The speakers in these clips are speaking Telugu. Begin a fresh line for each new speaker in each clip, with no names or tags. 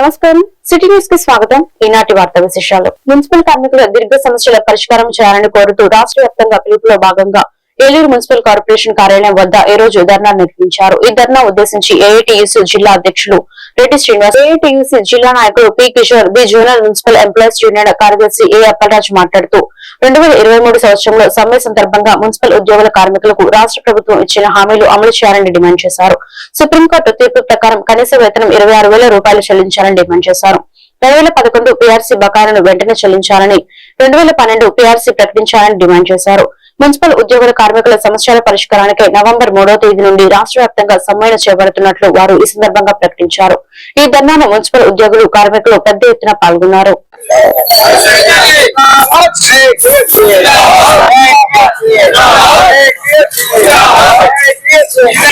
నమస్కారం. సిటీ న్యూస్కి స్వాగతం. ఈనాటి వార్త విశేషాలు. మున్సిపల్ కార్మికుల దీర్ఘ సమస్యల పరిష్కారం చేయాలని కోరుతూ రాష్ట్ర వ్యాప్తంగా పిలుపులో భాగంగా ఏలూరు మున్సిపల్ కార్పొరేషన్ కార్యాలయం వద్ద ఈ రోజు ధర్నా నిర్వహించారు. ఈ ధర్నా ఉద్దేశించి ఏఐటియుసి జిల్లా అధ్యక్షులు రెడ్డి శ్రీనివాస్ ఏఐటియుసి జిల్లా నాయకుడు P Kishore the junior municipal employees union కార్యదర్శి ఏ అప్పలరాజ్ మాట్లాడుతూ రెండు వేల ఇరవై మూడు సంవత్సరంలో సమ్మె సందర్భంగా మున్సిపల్ ఉద్యోగుల కార్మికులకు రాష్ట్ర ప్రభుత్వం ఇచ్చిన హామీలు అమలు చేయాలని డిమాండ్ చేశారు. సుప్రీంకోర్టు తీర్పు ప్రకారం కనీస వేతనం ఇరవై ఆరు వేల రూపాయలు చెల్లించాలని డిమాండ్ చేశారు. రెండు వేల పదకొండు పీఆర్సీ బకాయిలను వెంటనే చెల్లించాలని రెండు వేల పన్నెండు పీఆర్సీ ప్రకటించాలని డిమాండ్ చేశారు. మున్సిపల్ ఉద్యోగుల కార్మికుల సమస్యల పరిష్కారానికి నవంబర్ మూడో తేదీ నుండి రాష్ట్ర వ్యాప్తంగా సమ్మెను చేపడుతున్నట్లు వారు ఈ సందర్భంగా ప్రకటించారు. ఈ ధర్నాను మున్సిపల్ ఉద్యోగులు కార్మికులు పెద్ద ఎత్తున పాల్గొన్నారు. Yeah.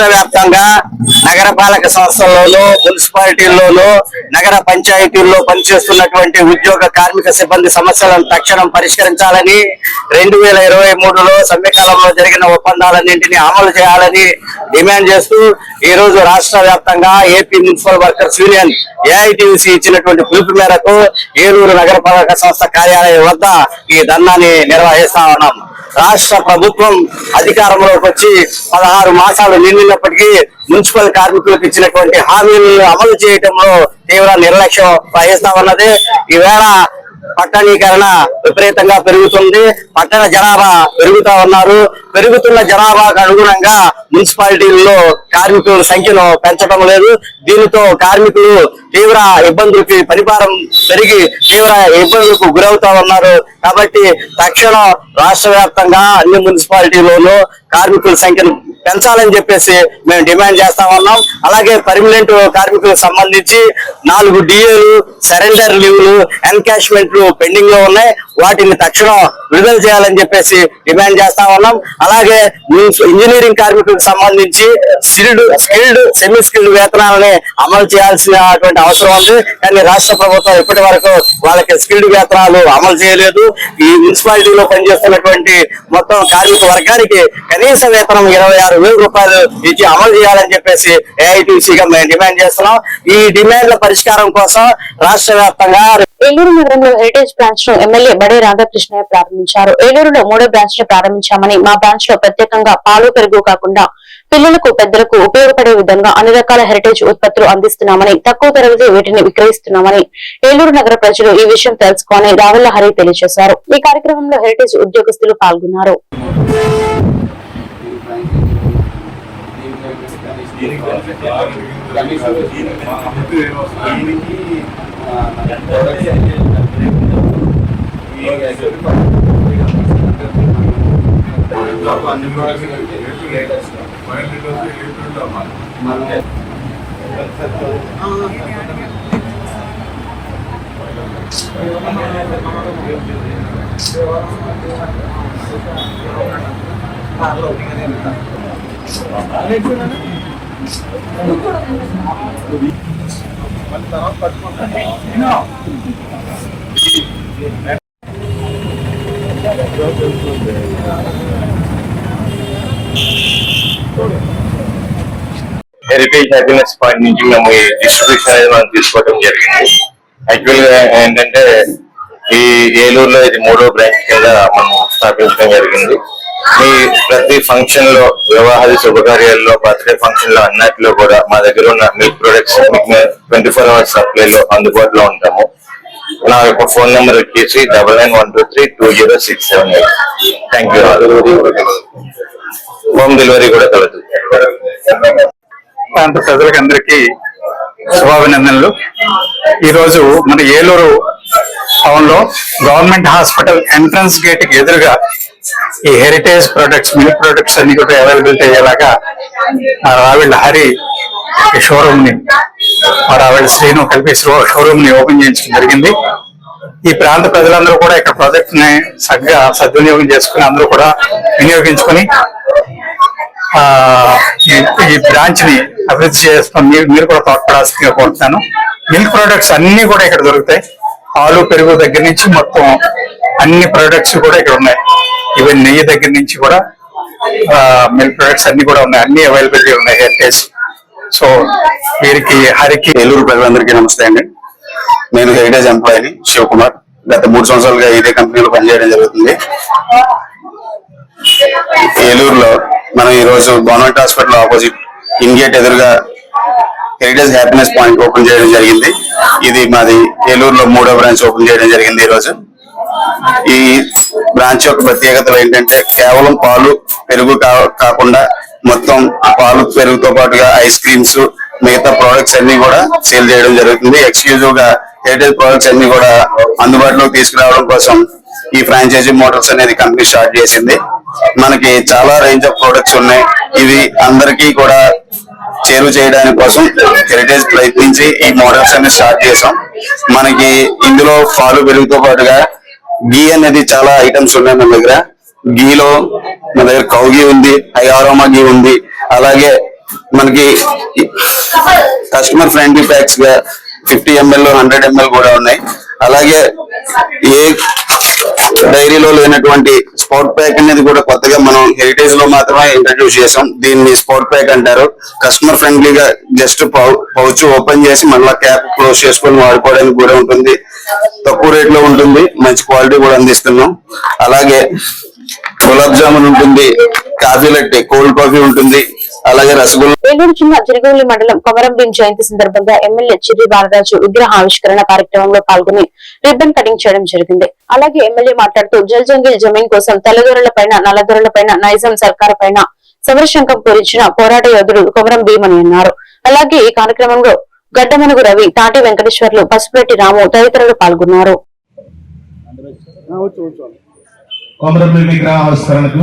రాష్ట్ర వ్యాప్తంగా నగరపాలక సంస్థల్లోనూ మున్సిపాలిటీల్లోనూ నగర పంచాయతీల్లో పనిచేస్తున్నటువంటి ఉద్యోగ కార్మిక సిబ్బంది సమస్యలను తక్షణం పరిష్కరించాలని రెండు వేల ఇరవై మూడులో సమ్మెకాలంలో జరిగిన ఒప్పందాలన్నింటినీ అమలు చేయాలని డిమాండ్ చేస్తూ ఈ రోజు రాష్ట్ర వ్యాప్తంగా AP municipal workers union AITC ఇచ్చినటువంటి పిలుపు మేరకు ఏలూరు నగరపాలక సంస్థ కార్యాలయం వద్ద ఈ ధర్నాన్ని నిర్వహిస్తా ఉన్నాం. రాష్ట్ర ప్రభుత్వం అధికారంలోకి వచ్చి పదహారు మాసాలు నిండినప్పటికీ మున్సిపల్ కార్మికులకు ఇచ్చినటువంటి హామీలను అమలు చేయటంలో తీవ్ర నిర్లక్ష్యం వహిస్తా ఉన్నది. ఈవేళ పట్టణీకరణ విపరీతంగా పెరుగుతుంది. పట్టణ జనాభా పెరుగుతా ఉన్నారు. పెరుగుతున్న జనాభాకు అనుగుణంగా మున్సిపాలిటీల్లో కార్మికుల సంఖ్యను పెంచడం లేదు. దీనితో కార్మికులు తీవ్ర ఇబ్బందులకి పరిపాలన పెరిగి తీవ్ర ఇబ్బందులకు గురవుతా ఉన్నారు. కాబట్టి తక్షణం రాష్ట్ర వ్యాప్తంగా అన్ని మున్సిపాలిటీలోనూ కార్మికుల సంఖ్యను పెంచాలని చెప్పేసి మేము డిమాండ్ చేస్తా ఉన్నాం. అలాగే పర్మనెంట్ కార్మికులకు సంబంధించి నాలుగు డిఏలు సరెండర్ లీవ్లు ఎన్కాష్మెంట్లు పెండింగ్లో ఉన్నాయి. వాటిని తక్షణం విడుదల చేయాలని చెప్పేసి డిమాండ్ చేస్తా ఉన్నాం. అలాగే ఇంజనీరింగ్ కార్మికులకు సంబంధించి స్కిల్డ్ స్కిల్డ్ సెమీ స్కిల్డ్ వేతనాలని అమలు చేయాల్సినటువంటి అవసరం ఉంది. కానీ రాష్ట్ర ప్రభుత్వం ఇప్పటి వరకు వాళ్ళకి స్కిల్డ్ వేతనాలు అమలు చేయలేదు. ఈ మున్సిపాలిటీలో పనిచేస్తున్నటువంటి మొత్తం కార్మిక వర్గానికి కనీస వేతనం ఇరవై ఆరు వేల రూపాయలు ఇచ్చి అమలు చేయాలని చెప్పేసి ఏఐటీసీగా మేము డిమాండ్ చేస్తున్నాం. ఈ డిమాండ్ల పరిష్కారం కోసం రాష్ట్ర వ్యాప్తంగా
ఏలూరు నగరంలో హెరిటేజ్ బ్రాంచ్ను ఎమ్మెల్యే బడే రాధాకృష్ణయ్య ప్రారంభించారు. ఏలూరులో మూడో బ్రాంచ్ను ప్రారంభించామని మా బ్రాంచ్లో ప్రత్యేకంగా పాలు పెరుగు కాకుండా పిల్లలకు పెద్దలకు ఉపయోగపడే విధంగా అన్ని రకాల హెరిటేజ్ ఉత్పత్తులు అందిస్తున్నామని తక్కువ ధరలకే వీటిని విక్రయిస్తున్నామని ఏలూరు నగర ప్రజలు ఈ విషయం తెలుసుకొని రావెల్ల హరి తెలియజేశారు. ఈ కార్యక్రమంలో హెరిటేజ్ ఉద్యోగస్తులు పాల్గొన్నారు.
మన తర్వాత పట్టుకుంటాను హెరిటేజ్ హ్యాపీనెస్ పాయింట్ నుంచి మేము ఈ డిస్ట్రిబ్యూషన్ అనేది మనం తీసుకోవడం జరిగింది. యాక్చువల్గా ఏంటంటే ఈ ఏలూరులో ఇది మూడో బ్రాంచ్ కింద మనం స్థాపించడం జరిగింది. మీ ప్రతి ఫంక్షన్లో వివాహాది శుభకార్యాల్లో బర్త్డే ఫంక్షన్లో అన్నిటిలో కూడా మా దగ్గర ఉన్న milk products twenty four hours సప్లైలో అందుబాటులో ఉంటాము. నా యొక్క ఫోన్ నెంబర్ వచ్చేసి double nine one two three two zero six seven eight. Thank you home delivery కూడా కలదు.
ప్రాంత ప్రజలకు అందరికీ శుభాభినందనలు. ఈరోజు మన ఏలూరు టౌన్లో గవర్నమెంట్ హాస్పిటల్ ఎంట్రన్స్ గేట్కి ఎదురుగా ఈ హెరిటేజ్ ప్రొడక్ట్స్ మిల్క్ ప్రొడక్ట్స్ అన్ని కూడా అవైలబిలిటీ అయ్యేలాగా మా రావిళ్ళ హరి ఈ షోరూమ్ని మరి ఆవిడ శ్రీను కలిపి షోరూమ్ని ఓపెన్ చేయించడం జరిగింది. ఈ ప్రాంత ప్రజలందరూ కూడా ఇక్కడ ప్రాజెక్ట్ని సరిగ్గా సద్వినియోగం చేసుకుని అందరూ కూడా వినియోగించుకొని ఆ ఈ- బ్రాంచ్ని అభివృద్ధి చేసుకుని మీరు మీరు కూడా తోడ్పడాల్సిందిగా కోరుతున్నాను. మిల్క్ ప్రొడక్ట్స్ అన్ని కూడా ఇక్కడ దొరుకుతాయి. పాలు పెరుగు దగ్గర నుంచి మొత్తం అన్ని ప్రొడక్ట్స్ కూడా ఇక్కడ ఉన్నాయి. ఈవెన్ నెయ్యి దగ్గర నుంచి కూడా మిల్క్ ప్రొడక్ట్స్ అన్ని కూడా ఉన్నాయి. అన్ని అవైలబిలిటీ ఉన్నాయి హెరిటేజ్ సో వీరికి హరికి
ఏలూరు ప్రజలందరికీ నమస్తే అండి. నేను హెరిటేజ్ ఎంప్లాయీని శివకుమార్. గత మూడు సంవత్సరాలుగా ఇదే కంపెనీలో పనిచేయడం జరుగుతుంది. ఏలూరులో మనం ఈ రోజు government hospital opposite in gate ఎదురుగా హెరిటేజ్ హ్యాపీనెస్ పాయింట్ ఓపెన్ చేయడం జరిగింది. ఇది మాది ఏలూరులో మూడో బ్రాంచ్ ఓపెన్ చేయడం జరిగింది ఈరోజు. ఈ బ్రాంచ్ యొక్క ప్రత్యేకతలు ఏంటంటే కేవలం పాలు పెరుగు కా- కాకుండా మొత్తం పాలు పెరుగుతో పాటుగా ఐస్ క్రీమ్స్ మిగతా ప్రోడక్ట్స్ అన్ని కూడా సేల్ చేయడం జరుగుతుంది. ఎక్స్క్లూజివ్గా హెరిటేజ్ ప్రోడక్ట్స్ అన్ని కూడా అందుబాటులోకి తీసుకురావడం కోసం ఈ ఫ్రాంచైజీ మోటార్స్ అనేది కంపెనీ స్టార్ట్ చేసింది. మనకి చాలా రేంజ్ ఆఫ్ ప్రోడక్ట్స్ ఉన్నాయి. ఇవి అందరికీ కూడా చేరువ చేయడానికి కోసం హెరిటేజ్ ప్రయత్నించి ఈ మోడల్స్ అన్ని స్టార్ట్ చేసాం మనకి ఇందులో పాలు పెరుగుతో పాటుగా గీ అనేది చాలా ఐటమ్స్ ఉన్నాయి మన దగ్గర. గీలో మన దగ్గర కౌ గీ ఉంది హై గీ ఉంది. అలాగే మనకి కస్టమర్ ఫ్రెండ్లీ ప్యాక్స్గా ఫిఫ్టీ ఎంఎల్ హండ్రెడ్ ఎంఎల్ కూడా ఉన్నాయి. అలాగే ఏ డైరీలో లేనటువంటి స్పోర్ట్ ప్యాక్ అనేది కూడా కొత్తగా మనం హెరిటేజ్లో మాత్రమే ఇంట్రడ్యూస్ చేసాం దీన్ని స్పోర్ట్ ప్యాక్ అంటారు. కస్టమర్ ఫ్రెండ్లీగా జస్ట్ పౌచ్ ఓపెన్ చేసి మళ్ళీ క్యాప్ క్లోజ్ చేసుకొని వాడుకోవడానికి కూడా ఉంటుంది. తక్కువ రేట్లో ఉంటుంది. మంచి క్వాలిటీ కూడా అందిస్తున్నాం. అలాగే గులాబ్ జామున్ ఉంటుంది కాఫీ లట్టి కోల్డ్ కాఫీ ఉంటుంది అలాగే రసగుల్లా.
ఏలూరు జిల్లా చిరుగూలి మండలం కొమరంభీం జయంతి సందర్భంగా ఎమ్మెల్యే చిర్రి బాలరాజు విగ్రహ ఆవిష్కరణ కార్యక్రమంలో పాల్గొని రిబ్బన్ కటింగ్ చేయడం జరిగింది. అలాగే ఎమ్మెల్యే మాట్లాడుతూ జల్ జంగిల్ జమీన్ కోసం తెల్లదొరల పైన నల్లదొరల పైన నైజాం సర్కార్ పైన సమరశంకం పూరించిన పోరాట యోధుడు కొమరం భీమ్ అని అన్నారు. అలాగే ఈ కార్యక్రమంలో గడ్డమనుగు రవి తాటి వెంకటేశ్వర్లు పసుపురెడ్డి రాము తదితరులు పాల్గొన్నారు.
కొమరమ్మ విగ్రహావిష్కరణకు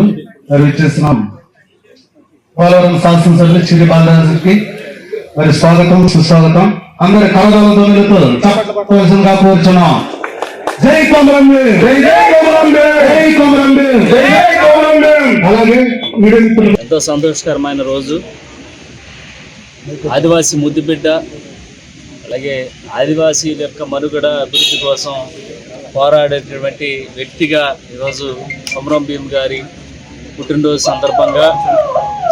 ఆవిష్కరణకు పోలవరం శాసనసభ్యులు చిరి బాలరాజుకి మరి స్వాగతం సుస్వాగతం. అందరి కలగల ధ్వనులతో చప్పట్లు కోరుచున్నాం. జై కొమరంబి జై జై కొమరంబి జై కొమరంబి జై జై కొమరంబి అలాగే
ఎంతో సంతోషకరమైన రోజు. ఆదివాసీ ముద్దుబిడ్డ అలాగే ఆదివాసీల యొక్క మనుగడ అభివృద్ధి కోసం పోరాడేటటువంటి వ్యక్తిగా ఈరోజు కొమరం భీమ్ గారి పుట్టినరోజు సందర్భంగా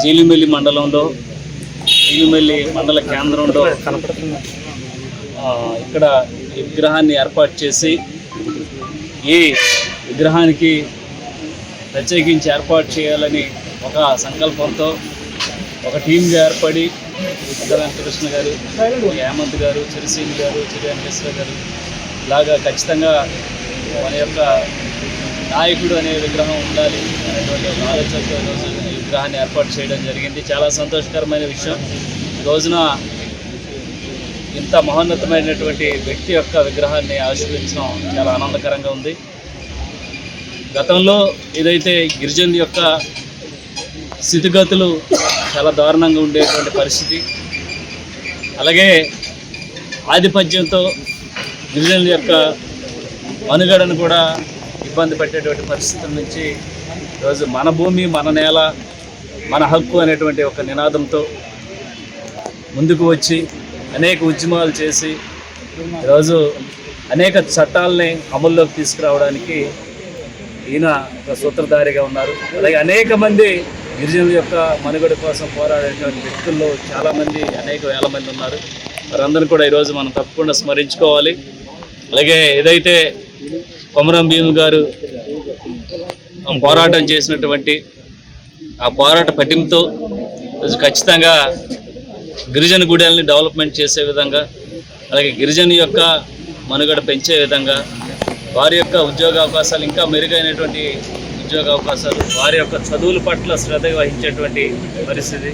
జీలిమెల్లి మండలంలో జీలిమెల్లి మండల కేంద్రంలో ఇక్కడ ఈ విగ్రహాన్ని ఏర్పాటు చేసి ఈ విగ్రహానికి ప్రత్యేకించి ఏర్పాటు చేయాలని ఒక సంకల్పంతో ఒక టీంగా ఏర్పడి పెద్ద వెంకటకృష్ణ గారు హేమంత్ గారు చిరసీని గారు చిరు వెంకటేశ్వర గారు ఇలాగా ఖచ్చితంగా మన యొక్క నాయకుడు అనే విగ్రహం ఉండాలి అనేటువంటి ఒక ఆలోచనతో ఈరోజు ఈ విగ్రహాన్ని ఏర్పాటు చేయడం జరిగింది. చాలా సంతోషకరమైన విషయం. రోజున ఇంత మహోన్నతమైనటువంటి వ్యక్తి యొక్క విగ్రహాన్ని ఆవిష్కరించడం చాలా ఆనందకరంగా ఉంది. గతంలో ఏదైతే గిరిజనుల యొక్క స్థితిగతులు చాలా దారుణంగా ఉండేటువంటి పరిస్థితి. అలాగే ఆధిపత్యంతో గిరిజనుల యొక్క మనుగడను కూడా ఇబ్బంది పెట్టేటువంటి పరిస్థితుల నుంచి ఈరోజు మన భూమి మన నేల మన హక్కు అనేటువంటి ఒక నినాదంతో ముందుకు వచ్చి అనేక ఉద్యమాలు చేసి ఈరోజు అనేక చట్టాలని అమల్లోకి తీసుకురావడానికి ఈయన ఒక సూత్రధారిగా ఉన్నారు. అలాగే అనేక మంది గిరిజనుల యొక్క మనుగడ కోసం పోరాడేటువంటి వ్యక్తుల్లో చాలామంది అనేక వేల మంది ఉన్నారు. వారందరూ కూడా ఈరోజు మనం తప్పకుండా స్మరించుకోవాలి. అలాగే ఏదైతే కొమరం భీమ్ గారు పోరాటం చేసినటువంటి ఆ పోరాట పటింతో ఖచ్చితంగా గిరిజన గుడెల్ని డెవలప్మెంట్ చేసే విధంగా అలాగే గిరిజన యొక్క మనుగడ పెంచే విధంగా వారి యొక్క ఉద్యోగ అవకాశాలు ఇంకా మెరుగైనటువంటి ఉద్యోగ అవకాశాలు వారి యొక్క చదువుల పట్ల శ్రద్ధ వహించేటువంటి పరిస్థితి.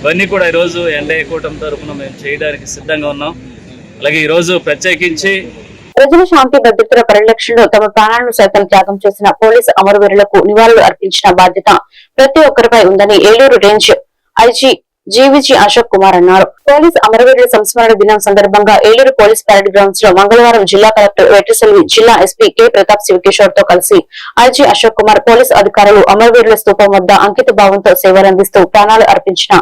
ఇవన్నీ కూడా ఈరోజు ఎన్డీఏ కూటమి తరఫున మేము చేయడానికి సిద్ధంగా ఉన్నాం. అలాగే ఈరోజు ప్రత్యేకించి
ప్రజల శాంతి భద్రతల పరిరక్షణలో తమ ప్రాణాలను సైతం త్యాగం చేసిన పోలీసు అమరవీరులకు నివాళులు అర్పించిన బాధ్యత ప్రతి ఒక్కరిపై ఉందని Eluru range IG GVG Ashok Kumar అన్నారు. పోలీస్ అమరవీరుల సంస్మరణ దినం సందర్భంగా ఏలూరు పోలీస్ పరేడ్ గ్రౌండ్స్లో మంగళవారం జిల్లా కలెక్టర్ వెట్రిసెల్వి జిల్లా ఎస్పీ కె. ప్రతాప్ శివకిషోర్తో కలిసి ఐజీ అశోక్ కుమార్ పోలీస్ అధికారులు అమరవీరుల స్థూపం వద్ద అంకిత భావంతో సేవలందిస్తూ ప్రాణాలు అర్పించిన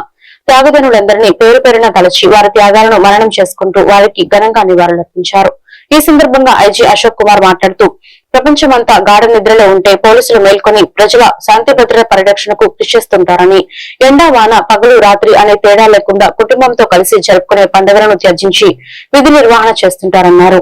త్యాగదనులందరినీ పేరు పేరున తలచి వారి త్యాగాలను మరణం చేసుకుంటూ వారికి ఘనంగా నివాళులర్పించారు. ఈ సందర్భంగా ఐజీ అశోక్ కుమార్ మాట్లాడుతూ ప్రపంచమంతా గాఢ నిద్రలో ఉంటే పోలీసులు మేల్కొని ప్రజల శాంతి భద్రత పరిరక్షణకు కృషి చేస్తుంటారని ఎండా వాన పగలు రాత్రి అనే తేడా లేకుండా కుటుంబంతో కలిసి జరుపుకునే పండుగలను త్యజించి విధి నిర్వహణ చేస్తుంటారన్నారు.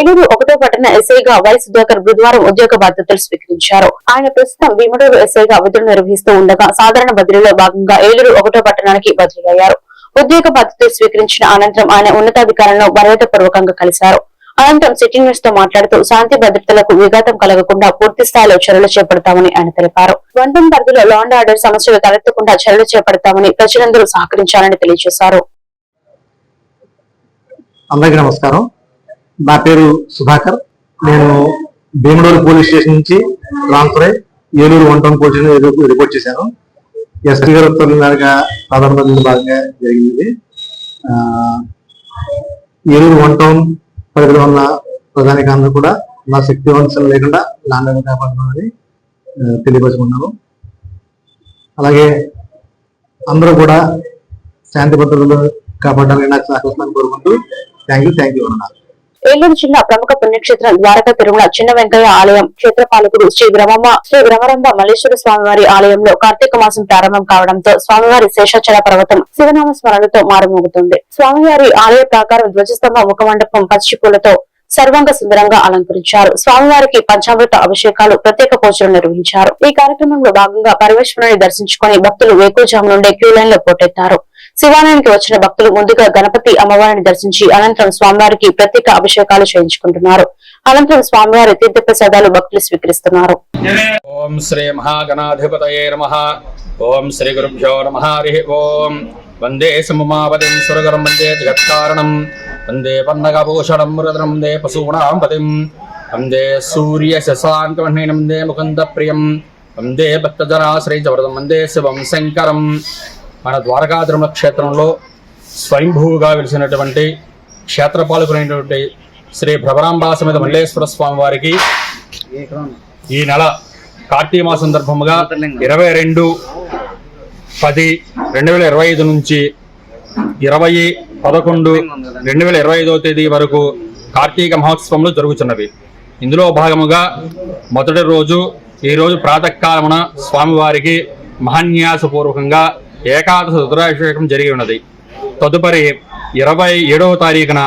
ఏలూరు ఒకటో పట్టణ ఎస్ఐగా వై సుధాకర్ బుధవారం ఉద్యోగ బాధ్యతలు స్వీకరించారు. ఆయన ప్రస్తుతం భీమడూరు ఎస్ఐగా విధులు నిర్వహిస్తూ ఉండగా సాధారణ బదిలీలో భాగంగా ఏలూరు ఒకటో పట్టణానికి బదిలీ ఉద్యోగ బాధ్యతలు స్వీకరించిన అనంతరం ఆయన ఉన్నతాధికారులను మర్యాదపూర్వకంగా కలిశారు. అనంతరం సిటీ న్యూస్తో మాట్లాడుతూ శాంతి భద్రతలకు విఘాతం కలగకుండా పూర్తి స్థాయిలో చర్యలు చేపడతామని ఆయన తెలిపారు. వంతం పరిధిలో లా అండ్ ఆర్డర్ సమస్యలు తలెత్తకుండా చర్యలు చేపడతామని ప్రజలందరూ సహకరించాలని తెలియజేశారు.
అందరికీ నమస్కారం. నా పేరు సుధాకర్. నేను భీమడోలు పోలీస్ స్టేషన్ నుంచి transfer Eluru one town police station report చేశాను. ఎస్టీ గారు ఉత్తర్వుల మేరకు సాధారణ భాగంగా జరిగింది. ఏలూరు వన్ టౌన్ పరిధిలో ఉన్న ప్రధాని ప్రధానికందరూ కూడా నా శక్తి వంశం లేకుండా లాండ్ కాపాడుతున్నామని తెలియపరుచుకున్నాను. అలాగే అందరూ కూడా శాంతి భద్రతలు కాపాడాలని నాకు సహకరిస్తాను కోరుకుంటూ థ్యాంక్ యూ థ్యాంక్ యూ అన్నారు
ఏలూరు జిల్లా ప్రముఖ పుణ్యక్షేత్రం ద్వారకా తిరుమల చిన్న వెంకయ్య ఆలయం క్షేత్రపాలకుడు శ్రీ బ్రహ్మమ్మ శ్రీ భ్రమరంబ మల్లేశ్వర స్వామివారి ఆలయంలో కార్తీక మాసం ప్రారంభం కావడంతో స్వామివారి శేషాచల పర్వతం శివనామ స్మరణతో మారుమోగుతుంది. స్వామివారి ఆలయ ప్రాకారం ధ్వజస్తంభ ముఖమండపం పచ్చి పూలతో సర్వంగ సుందరంగా అలంకరించారు. స్వామివారికి పంచామృత అభిషేకాలు ప్రత్యేక పూజలు నిర్వహించారు. ఈ కార్యక్రమంలో భాగంగా పరమేశ్వరుని దర్శించుకుని భక్తులు వేకుజాము నుండి క్యూ లైన్లో పోటెత్తారు. శివాలయానికి వచ్చిన భక్తులు ముందుగా గణపతి అమ్మవారిని దర్శించి అనంతరం స్వామివారికి ప్రత్యేక అభిషేకాలు చేయించుకుంటున్నారు. అనంతరం స్వామివారి తీర్థప్రసాదాలు భక్తులు స్వీకరిస్తున్నారు.
ఓం శ్రీ మహాగణాధిపతయే నమ. ఓం శ్రీ గురుభ్యో నమ. హరి ఓం. వందే సమమావతిం సురగరం వందే జగత్కారణం. వందే పన్నగభూషణం మురదరం వందే పశూనాం పతిం వందే సూర్య శశాంకమహీనం వందే ముకుంద ప్రియం వందే భక్తజనాశ్రయించవరదం వందే శివం శంకరం. మన ద్వారకా క్షేత్రంలో స్వయంభూగా వెలిసినటువంటి క్షేత్రపాలకులైనటువంటి శ్రీ భ్రమరాంబా సమేత మల్లేశ్వర స్వామి వారికి ఈ నెల కార్తీక మాసం సందర్భముగా ఇరవై రెండు పది రెండు వేల ఇరవై ఐదు నుంచి ఇరవై పదకొండు రెండు వేల ఇరవై ఐదవ తేదీ వరకు కార్తీక మహోత్సవంలో జరుగుతున్నవి ఇందులో భాగముగా మొదటి రోజు ఈరోజు ప్రాతకాలమున స్వామివారికి మహాన్యాసపూర్వకంగా ఏకాదశ రుద్రాభిషేకం జరిగి ఉన్నది. తదుపరి ఇరవై ఏడవ తారీఖున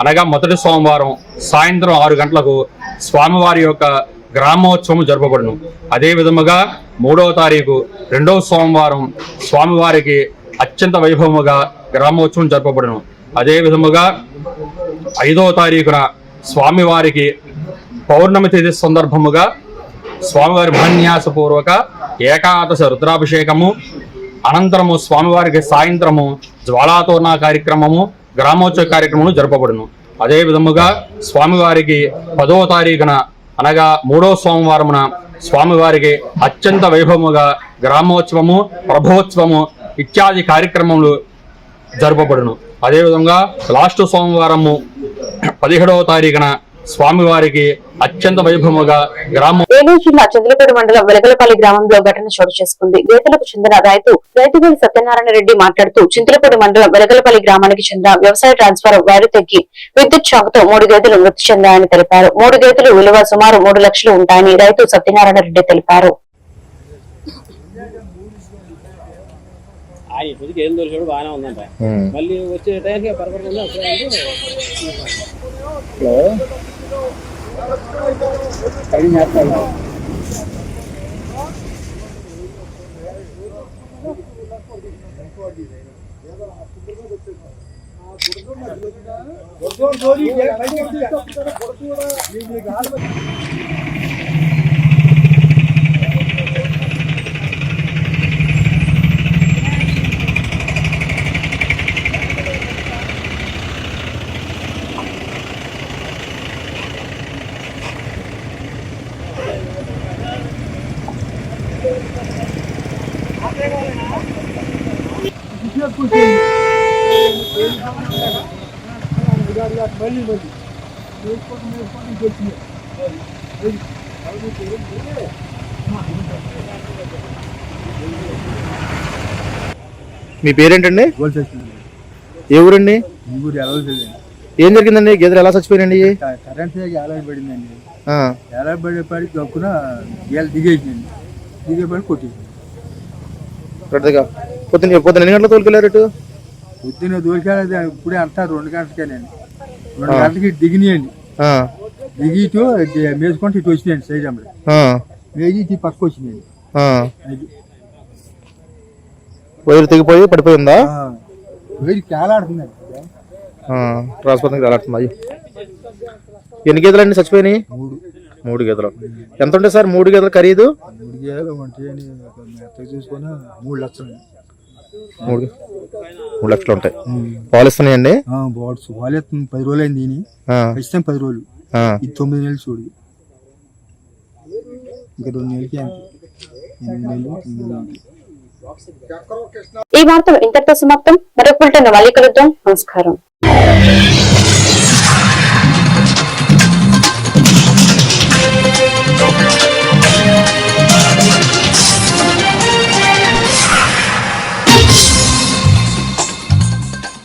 అనగా మొదటి సోమవారం సాయంత్రం ఆరు గంటలకు స్వామివారి యొక్క గ్రామోత్సవం జరపబడును. అదే విధముగా మూడవ తారీఖు రెండవ సోమవారం స్వామివారికి అత్యంత వైభవముగా గ్రామోత్సవం జరపబడును. అదే విధముగా ఐదవ తారీఖున స్వామివారికి పౌర్ణమి తేదీ సందర్భముగా స్వామివారి మహాన్యాసపూర్వక ఏకాదశ రుద్రాభిషేకము అనంతరము స్వామివారికి సాయంత్రము జ్వాలాతోరణ కార్యక్రమము గ్రామోత్సవ కార్యక్రమము జరపబడును. అదే విధముగా స్వామివారికి పదవ తారీఖున అనగా మూడవ సోమవారమున స్వామివారికి అత్యంత వైభవముగా గ్రామోత్సవము ప్రభోత్సవము ఇత్యాది కార్యక్రమములు జరపబడును. అదేవిధంగా లాస్ట్ సోమవారము పదిహేడవ తారీఖున స్వామివారికి అత్యంత వైభవముగా గ్రామం
ఏలూరు జిల్లా చంద్రపేట మండలం వెలగలపల్లి గ్రామంలో ఘటన చోటు చేసుకుంది. గేదెలకు చెందిన రైతు రైతుగూడి సత్యనారాయణ రెడ్డి మాట్లాడుతూ చింతలపూడి మండలం వెలగలపల్లి గ్రామానికి చెందిన వ్యవసాయ ట్రాన్స్ఫర్ వైరు తగ్గి విద్యుత్ షాక్తో మూడు గేదెలు మృతి చెందాయని తెలిపారు. మూడు గేదెలు విలువ సుమారు మూడు లక్షలు ఉంటాయని రైతు సత్యనారాయణ రెడ్డి తెలిపారు.
ఆయన ఇప్పటికి ఏం దొరికాడు బాగానే ఉందంట మళ్ళీ వచ్చే టైంకి
మీ పేరేంటండి? ఏ ఊరండి? ఏం జరిగిందండి? గేదెలు ఎలా చచ్చిపోయినండి
కరెంట్ ఏలాడి పడిందండి.
ఆ,
ఏలాడి పడేపాడి గక్కున గేలు దిగేసిందండి దిగేపాడి కొట్టేసింది
పెద్దగా పొద్దున్న పొద్దున్న ఎన్ని గంటలకు తోలుకెళ్ళారు ఇటు?
పొద్దున్న దూరికాడ ఇప్పుడే అంటారు రెండు గంటలకేనండి రెండు గంటలకి దిగినాయండి. దిగి ఇటు మేసుకుంటే ఇటు వచ్చినాయండి సైడ్ అమ్మడి మేగి ఇటు పక్క వచ్చినాయండి.
వైరు తెగిపోయి పడిపోయిందా?
వేడి కేలాడుతుందండి.
ట్రాన్స్ఫర్ అలాడుతుంది ఎన్ని గేదెలు అండి చచ్చిపోయినాయి?
మూడు.
మూడు గేదెలు. ఎంత ఉంటాయి సార్? మూడు గేదెలు ఖరీదు?
మూడు మెత్తగా చూసుకుని మూడు లక్షలు
మూడు మూడు లక్షలు ఉంటాయి. పాలు ఇస్తున్నాయండి?
బాడ్స్ వాళ్ళే పది రోజులు అయింది దీని ఖచ్చితంగా పది రోజులు.
ఆ.
ఇది తొమ్మిది నెలలు చూడు. ఇంకా రెండు నెలలకి
ఈ వార్తలు ఇంతటితో సమాప్తం. మరొక బులెటిన్ మళ్ళీ కలుద్దాం. నమస్కారం.